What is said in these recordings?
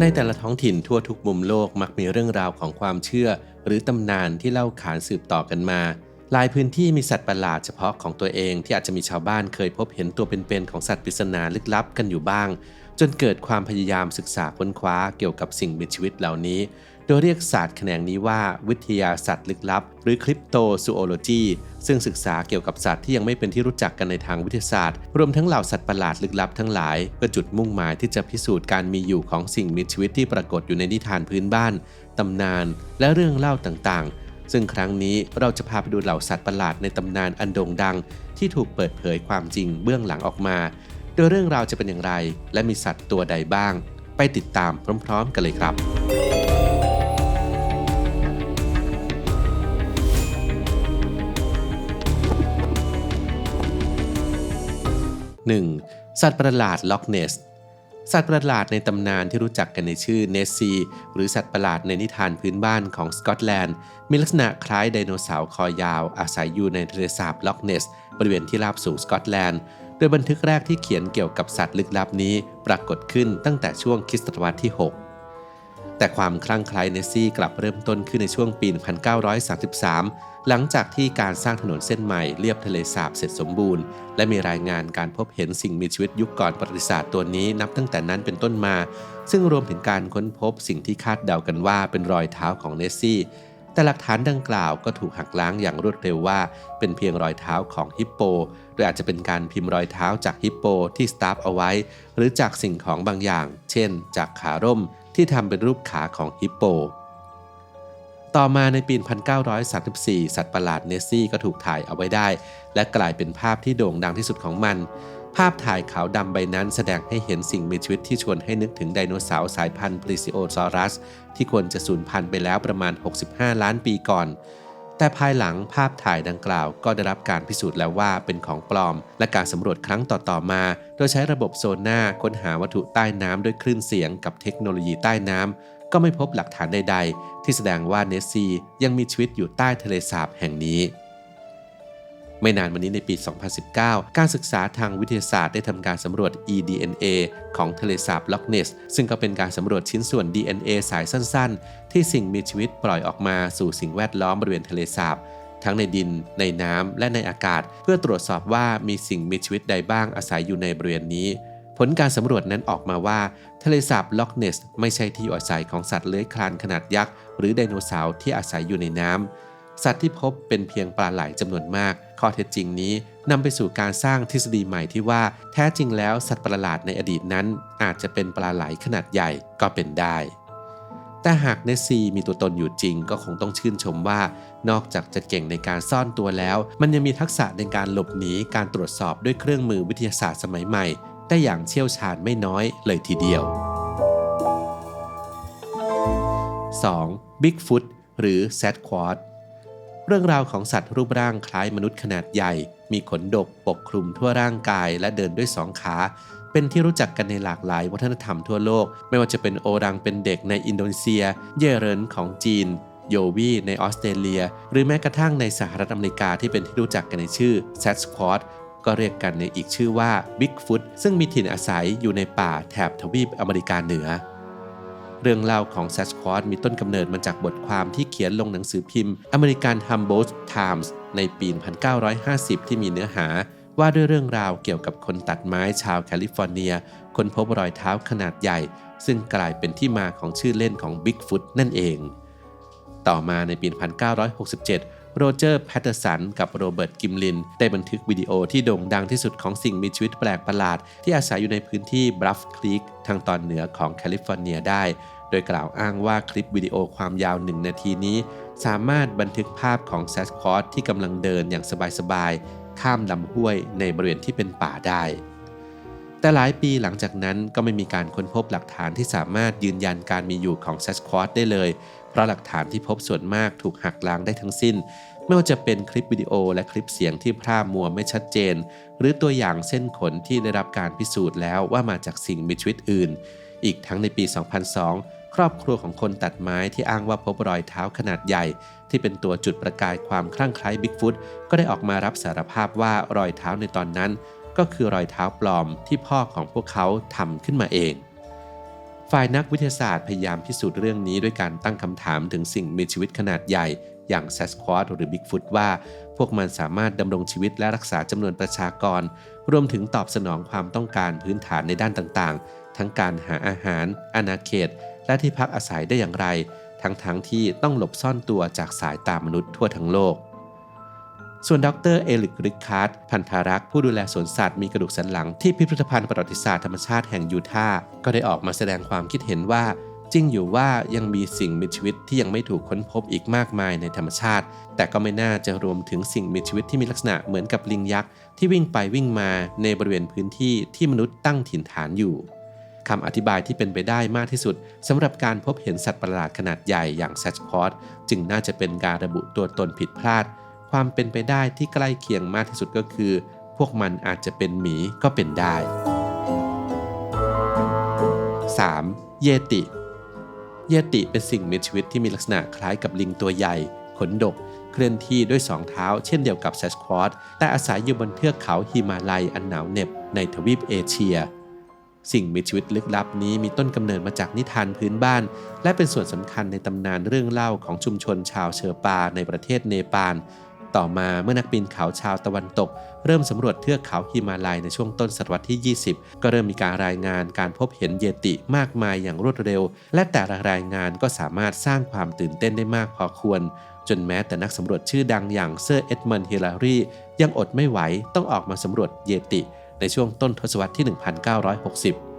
ในแต่ละท้องถิ่นทั่วทุกมุมโลกมักมีเรื่องราวของความเชื่อ หรือตำนานที่เล่าขานสืบต่อกันมาหลายพื้นที่มีสัตว์ประหลาดเฉพาะของตัวเองที่อาจจะมีชาวบ้านเคยพบเห็นตัวเป็นๆของสัตว์ปริศนาลึกลับกันอยู่บ้าง จนเกิดความพยายามศึกษาค้นคว้าเกี่ยวกับสิ่งมีชีวิตเหล่านี้ ดยเรียกศาสตร์แขนงนี้ว่าวิทยาสัตว์ลึกลับ หรือคริปโตซูโอโลจีซึ่งศึกษาเกี่ยวกับสัตว์ที่ยังไม่เป็นที่รู้จักกันในทางวิทยาศาสตร์ รวมทั้งเหล่าสัตว์ประหลาดลึกลับทั้งหลาย เพื่อจุดมุ่งหมายที่จะพิสูจน์การมีอยู่ของสิ่งมีชีวิตที่ปรากฏอยู่ในนิทานพื้นบ้าน ตำนาน และเรื่องเล่าต่างๆ ซึ่งครั้งนี้เราจะพาไปดูเหล่าสัตว์ประหลาดในตำนานอันโด่งดัง ที่ถูกเปิดเผยความจริงเบื้องหลังออกมา โดยเรื่องราวจะเป็นอย่างไร และมีสัตว์ตัวใดบ้าง ไปติดตามพร้อม ๆ กันเลยครับ 1. สัตว์ประหลาดล็อกเนส สัตว์ประหลาดในตำนานที่รู้จักกันในชื่อเนสซีหรือสัตว์ประหลาดในนิทานพื้นบ้านของสกอตแลนด์ มีลักษณะคล้ายไดโนเสาร์คอยาว อาศัยอยู่ในทะเลสาบล็อกเนส บริเวณที่ราบสูงสกอตแลนด์ โดยบันทึกแรกที่เขียนเกี่ยวกับสัตว์ลึกลับนี้ปรากฏขึ้นตั้งแต่ช่วงคริสตศตวรรษที่ 6 แต่ความคลั่งไคล้เนสซี่กลับเริ่มต้นขึ้นในช่วงปี 1933 หลังจากที่การสร้างถนนเส้นใหม่เลียบทะเลสาบเสร็จสมบูรณ์ และมีรายงานการพบเห็นสิ่งมีชีวิตยุคก่อนประวัติศาสตร์ตัวนี้นับตั้งแต่นั้นเป็นต้นมา ซึ่งรวมถึงการค้นพบสิ่งที่คาดเดากันว่าเป็นรอยเท้าของเนสซี่แต่หลักฐานดังกล่าวก็ถูกหักล้างอย่างรวดเร็วว่า เป็นเพียงรอยเท้าของฮิปโป โดยอาจจะเป็นการพิมพ์รอยเท้าจากฮิปโปที่สตาร์ฟเอาไว้ หรือจากสิ่งของบางอย่าง เช่น จากขาร่ม ที่ทำเป็นรูปขาของฮิปโป ต่อมาในปี 1934 สัตว์ประหลาดเนสซี่ก็ถูกถ่ายเอาไว้ได้ และกลายเป็นภาพที่โด่งดังที่สุดของมัน ภาพถ่ายขาวดำใบนั้นแสดงให้เห็นสิ่งมีชีวิตที่ชวนให้นึกถึงไดโนเสาร์สายพันธุ์พลิซิโอซอรัส ที่ควรจะสูญพันธุ์ไปแล้วประมาณ 65 ล้านปีก่อน แต่ภายหลังภาพถ่ายดังกล่าวก็ได้รับการพิสูจน์แล้วว่าเป็นของปลอม และการสำรวจครั้งต่อๆมา โดยใช้ระบบโซน่าค้นหาวัตถุใต้น้ำด้วยคลื่นเสียงกับเทคโนโลยีใต้น้ำก็ไม่พบหลักฐานใดๆ ที่แสดงว่าเนสซียังมีชีวิตอยู่ใต้ทะเลสาบแห่งนี้ ไม่นานมานี้ในปี 2019 การศึกษาทางวิทยาศาสตร์ได้ทำการสำรวจ eDNA ของทะเลสาบล็อกเนส ซึ่งก็เป็นการสำรวจชิ้นส่วน DNA สายสั้น ๆ ที่สิ่งมีชีวิตปล่อยออกมาสู่สิ่งแวดล้อมบริเวณทะเลสาบทั้งในดิน ในน้ำ และในอากาศ เพื่อตรวจสอบว่ามีสิ่งมีชีวิตใดบ้างอาศัยอยู่ในบริเวณนี้ ผลการสำรวจนั้นออกมาว่า ทะเลสาบล็อกเนส ไม่ใช่ที่อยู่อาศัยของสัตว์เลื้อยคลานขนาดยักษ์ หรือไดโนเสาร์ที่อาศัยอยู่ในน้ำ สัตว์ที่พบเป็นเพียงปลาไหลจำนวนมาก ข้อเท็จจริงนี้นำไปสู่การสร้างทฤษฎีใหม่ที่ว่า แท้จริงแล้วสัตว์ประหลาดในอดีตนั้น อาจจะเป็นปลาไหลขนาดใหญ่ก็เป็นได้ แต่หากเนสซีมีตัวตนอยู่จริงก็คงต้องชื่นชมว่า นอกจากจะเก่งในการซ่อนตัวแล้ว มันยังมีทักษะในการหลบหนีการตรวจสอบด้วยเครื่องมือวิทยาศาสตร์สมัยใหม่ ได้อย่างเชี่ยวชาญไม่น้อยเลยทีเดียว 2. Bigfoot หรือ s a t q u a d เรื่องราวของสัตว์รูปร่างคล้ายมนุษย์ขนาดใหญ่ มีขนดกปกคลุมทั่วร่างกายและเดินด้วยสองขา เป็นที่รู้จักกันในหลากหลายวัฒนธรรมทั่วโลก ไม่ว่าจะเป็นโอรังเป็นเด็กในอินโดนีเซีย เยเรินของจีน โยวีในออสเตรเลีย หรือแม้กระทั่งในสหรัฐอเมริกาที่เป็นที่รู้จักกันในชื่อ s a t q u a d ก็เรียกกันในอีกชื่อว่า Bigfoot ซึ่งมีถิ่นอาศัยอยู่ในป่าแถบทวีปอเมริกาเหนือ เรื่องเล่าของ s a s q u a d มีต้นกำเนิดมาจากบทความที่เขียนลงหนังสือพิมพ์ American Humboldt Times ในปี 1950 ที่มีเนื้อหา ว่าด้วยเรื่องราวเกี่ยวกับคนตัดไม้ชาวแคลิฟอร์เนีย คนพบรอยเท้าขนาดใหญ่ ซึ่งกลายเป็นที่มาของชื่อเล่นของ Bigfoot นั่นเอง ต่อมาในปี 1967 โรเจอร์แพตเตอร์สันกับโรเบิร์ตกิมลิน ได้บันทึกวิดีโอที่โด่งดังที่สุดของสิ่งมีชีวิตแปลกประหลาด ที่อาศัยอยู่ในพื้นที่บรัฟคลีกทางตอนเหนือของแคลิฟอร์เนียได้ โดยกล่าวอ้างว่าคลิปวิดีโอความยาวหนึ่งนาทีนี้ สามารถบันทึกภาพของแซสคอตที่กำลังเดินอย่างสบายๆข้ามลำห้วยในบริเวณที่เป็นป่าได้แต่หลายปีหลังจากนั้นก็ไม่มีการค้นพบหลักฐานที่สามารถยืนยันการมีอยู่ของแซสคอตได้เลย เพราะหลักฐานที่พบส่วนมากถูกหักล้างได้ทั้งสิ้น ไม่ว่าจะเป็นคลิปวิดีโอและคลิปเสียงที่พร่ามัวไม่ชัดเจน หรือตัวอย่างเส้นขนที่ได้รับการพิสูจน์แล้วว่ามาจากสิ่งมีชีวิตอื่น อีกทั้งในปี 2002 ครอบครัวของคนตัดไม้ที่อ้างว่าพบรอยเท้าขนาดใหญ่ ที่เป็นตัวจุดประกายความคลั่งไคล้บิ๊กฟุตก็ได้ออกมารับสารภาพว่ารอยเท้าในตอนนั้น ก็คือรอยเท้าปลอมที่พ่อของพวกเขาทำขึ้นมาเอง ฝ่ายนักวิทยาศาสตร์พยายามพิสูจน์เรื่องนี้ด้วยการตั้งคำถามถึงสิ่งมีชีวิตขนาดใหญ่ อย่างแซสควอตหรือบิ๊กฟุตว่า พวกมันสามารถดำรงชีวิตและรักษาจำนวนประชากร รวมถึงตอบสนองความต้องการพื้นฐานในด้านต่างๆ ทั้งการหาอาหาร อาณาเขต และที่พักอาศัยได้อย่างไร ทั้งๆทที่ต้องหลบซ่อนตัวจากสายตามนุษย์ทั่วทั้งโลก ส่วนดรเอลิกริคาร์ดพันธารักษ์ผู้ดูแลสวนสัตว์มีกระดูกสันหลังที่พิพิธภัณฑ์ประวัติศาสตร์ธรรมชาติแห่งยูทาห์ก็ได้ออกมาแสดงความคิดเห็นว่าจริงอยู่ว่ายังมีสิ่งมีชีวิตที่ยังไม่ถูกค้นพบอีกมากมายในธรรมชาติ แต่ก็ไม่น่าจะรวมถึงสิ่งมีชีวิตที่มีลักษณะเหมือนกับลิงยักษ์ที่วิ่งไปวิ่งมาในบริเวณพื้นที่ที่มนุษย์ตั้งถิ่นฐานอยู่คำอธิบายที่เป็นไปได้มากที่สุดสำหรับการพบเห็นสัตว์ประหลาดขนาดใหญ่อย่างแซชคอร์จึงน่าจะเป็นการระบุตัวตนผิดพลาด ความเป็นไปได้ที่ใกล้เคียงมากที่สุดก็คือ พวกมันอาจจะเป็นหมีก็เป็นได้ 3. เยติ เยติเป็นสิ่งมีชีวิตที่มีลักษณะคล้ายกับลิงตัวใหญ่ขนดก เคลื่อนที่ด้วยสองเท้า เช่นเดียวกับแซชควอตแต่อาศัยอยู่บนเทือกเขาฮิมาลัยอันหนาวเหน็บในทวีปเอเชีย สิ่งมีชีวิตลึกลับนี้มีต้นกำเนิดมาจากนิทานพื้นบ้าน และเป็นส่วนสำคัญในตำนานเรื่องเล่าของชุมชนชาวเชอปาในประเทศเนปาล ต่อมาเมื่อนักปีนเขาชาวตะวันตก เริ่มสำรวจเทือกเขาฮิมาลัยในช่วงต้นศตวรรษที่ 20 ก็เริ่มมีการรายงานการพบเห็นเยติมากมายอย่างรวดเร็ว และแต่ละรายงานก็สามารถสร้างความตื่นเต้นได้มากพอควร จนแม้แต่นักสำรวจชื่อดังอย่างเซอร์เอ็ดมันด์ฮิลลารียังอดไม่ไหวต้องออกมาสำรวจเยติ ในช่วงต้นทศวรรษที่ 1960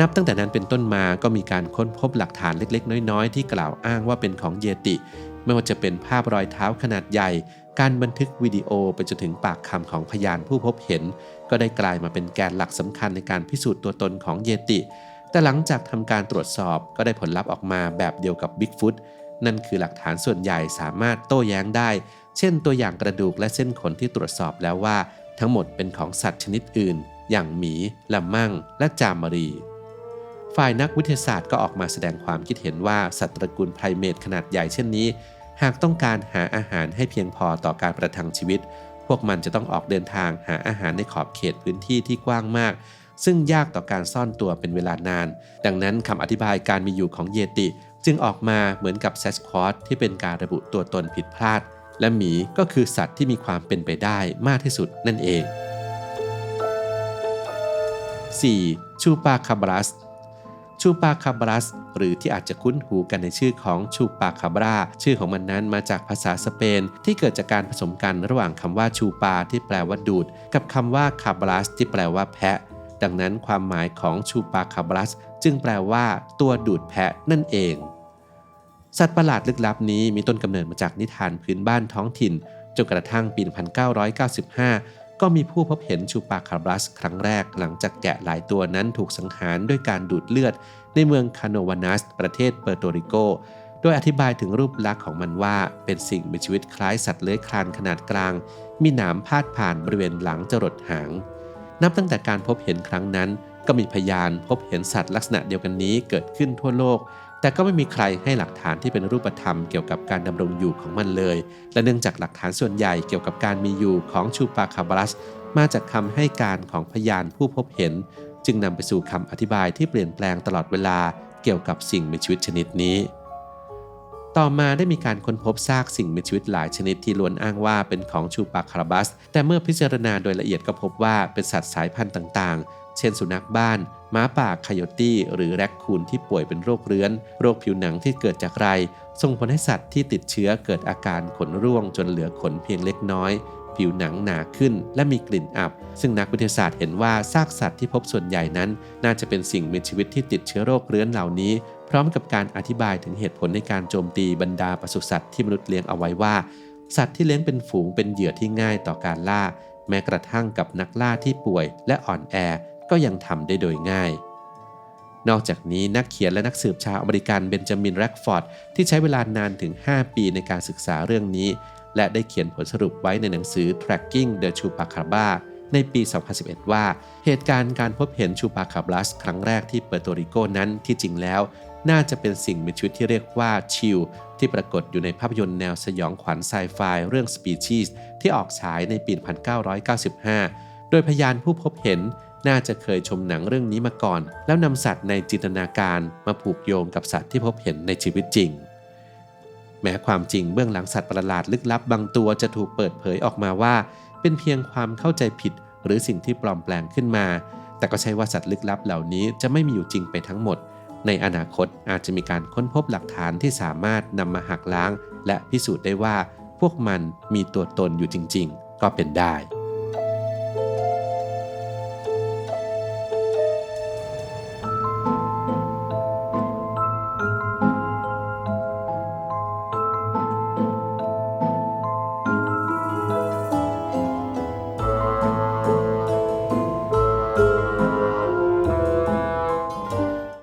นับตั้งแต่นั้นเป็นต้นมาก็มีการค้นพบหลักฐานเล็กๆ น้อยๆ ที่กล่าวอ้างว่าเป็นของเยติ ไม่ว่าจะเป็นภาพรอยเท้าขนาดใหญ่ การบันทึกวิดีโอไปจนถึงปากคำของพยานผู้พบเห็น ก็ได้กลายมาเป็นแกนหลักสำคัญในการพิสูจน์ตัวตนของเยติ แต่หลังจากทำการตรวจสอบก็ได้ผลลัพธ์ออกมาแบบเดียวกับบิ๊กฟุตนั่นคือหลักฐานส่วนใหญ่สามารถโต้แย้งได้ เช่นตัวอย่างกระดูกและเส้นขนที่ตรวจสอบแล้วว่า ทั้งหมดเป็นของสัตว์ชนิดอื่น อย่างหมีละมั่ง และจามรี ฝ่ายนักวิทยาศาสตร์ก็ออกมาแสดงความคิดเห็นว่าสัตว์ตระกูลไพรเมตขนาดใหญ่เช่นนี้ หากต้องการหาอาหารให้เพียงพอต่อการประทังชีวิต พวกมันจะต้องออกเดินทางหาอาหารในขอบเขตพื้นที่ที่กว้างมาก ซึ่งยากต่อการซ่อนตัวเป็นเวลานาน ดังนั้นคำอธิบายการมีอยู่ของเยติ จึงออกมาเหมือนกับแซสควอตที่เป็นการระบุตัวตนผิดพลาด และหมีก็คือสัตว์ที่มีความเป็นไปได้มากที่สุดนั่นเอง 4. ชูปาคาบรัส ชูปาคาบรัส หรือที่อาจจะคุ้นหูกันในชื่อของชูปาคาบราชื่อของมันนั้นมาจากภาษาสเปน ที่เกิดจากการผสมกันระหว่างคำว่าชูปาที่แปลว่าดูด กับคำว่าคาบรัสที่แปลว่าแพะ ดังนั้นความหมายของชูปาคาบรัส จึงแปลว่า ตัวดูดแพะนั่นเอง สัตว์ประหลาดลึกลับนี้มีต้นกำเนิดมาจากนิทานพื้นบ้านท้องถิ่นจนกระทั่งปี 1995 ก็มีผู้พบเห็นชูปาคาบรัสครั้งแรกหลังจากแกะหลายตัวนั้นถูกสังหารด้วยการดูดเลือด ในเมืองคาโนวานัส ประเทศเปอร์โตริโก โดยอธิบายถึงรูปลักษณ์ของมันว่า เป็นสิ่งมีชีวิตคล้ายสัตว์เลื้อยคลานขนาดกลาง มีหนามพาดผ่านบริเวณหลังจรดหาง นับตั้งแต่การพบเห็นครั้งนั้น ก็มีพยานพบเห็นสัตว์ลักษณะเดียวกันนี้เกิดขึ้นทั่วโลก แต่ก็ไม่มีใครให้หลักฐานที่เป็นรูปธรรมเกี่ยวกับการดำรงอยู่ของมันเลย และเนื่องจากหลักฐานส่วนใหญ่เกี่ยวกับการมีอยู่ของชูปาคาบรัส มาจากคำให้การของพยานผู้พบเห็น จึงนำไปสู่คำอธิบายที่เปลี่ยนแปลงตลอดเวลาเกี่ยวกับสิ่งมีชีวิตชนิดนี้ ต่อมาได้มีการค้นพบซากสิ่งมีชีวิตหลายชนิดที่ล้วนอ้างว่าเป็นของชูปาคาราบัส แต่เมื่อพิจารณาโดยละเอียดก็พบว่าเป็นสัตว์สายพันธุ์ต่าง ๆ เช่นสุนัขบ้าน ม้าป่าคายตี้หรือแรคคูนที่ป่วยเป็นโรคเรื้อน โรคผิวหนังที่เกิดจากไร ส่งผลให้สัตว์ที่ติดเชื้อเกิดอาการขนร่วงจนเหลือขนเพียงเล็กน้อย ผิวหนังหนาขึ้นและมีกลิ่นอับ ซึ่งนักวิทยาศาสตร์เห็นว่าซากสัตว์ที่พบส่วนใหญ่นั้น น่าจะเป็นสิ่งมีชีวิตที่ติดเชื้อโรคเรื้อนเหล่านี้ พร้อมกับการอธิบายถึงเหตุผลในการโจมตีบรรดาปศุสัตว์ที่มนุษย์เลี้ยงเอาไว้ว่า สัตว์ที่เลี้ยงเป็นฝูงเป็นเหยื่อที่ง่ายต่อการล่า แม้กระทั่งกับนักล่าที่ป่วยและอ่อนแอ ก็ยังทำได้โดยง่าย นอกจากนี้นักเขียนและนักสืบชาวอเมริกันเบนจามินแร็กฟอร์ดที่ใช้เวลานานถึง 5 ปีในการศึกษาเรื่องนี้ และได้เขียนผลสรุปไว้ในหนังสือ Tracking the Chupacabra ในปี 2011 ว่า เหตุการณ์การพบเห็นชูปาคาบลัสครั้งแรกที่เปอร์โตริโกนั้นที่จริงแล้ว น่าจะเป็นสิ่งมีชีวิตที่เรียกว่าชิลที่ปรากฏอยู่ในภาพยนตร์แนวสยองขวัญไซไฟเรื่อง Species ที่ออกฉายในปี 1995 โดยพยานผู้พบเห็น น่าจะเคยชมหนังเรื่องนี้มาก่อน แล้วนำสัตว์ในจินตนาการมาผูกโยงกับสัตว์ที่พบเห็นในชีวิตจริง แม้ความจริงเบื้องหลังสัตว์ประหลาดลึกลับบางตัวจะถูกเปิดเผยออกมาว่า เป็นเพียงความเข้าใจผิด หรือสิ่งที่ปลอมแปลงขึ้นมา แต่ก็ใช่ว่าสัตว์ลึกลับเหล่านี้จะไม่มีอยู่จริงไปทั้งหมด ในอนาคตอาจจะมีการค้นพบหลักฐานที่สามารถนำมาหักล้าง และพิสูจน์ได้ว่าพวกมันมีตัวตนอยู่จริง ๆ ก็เป็นได้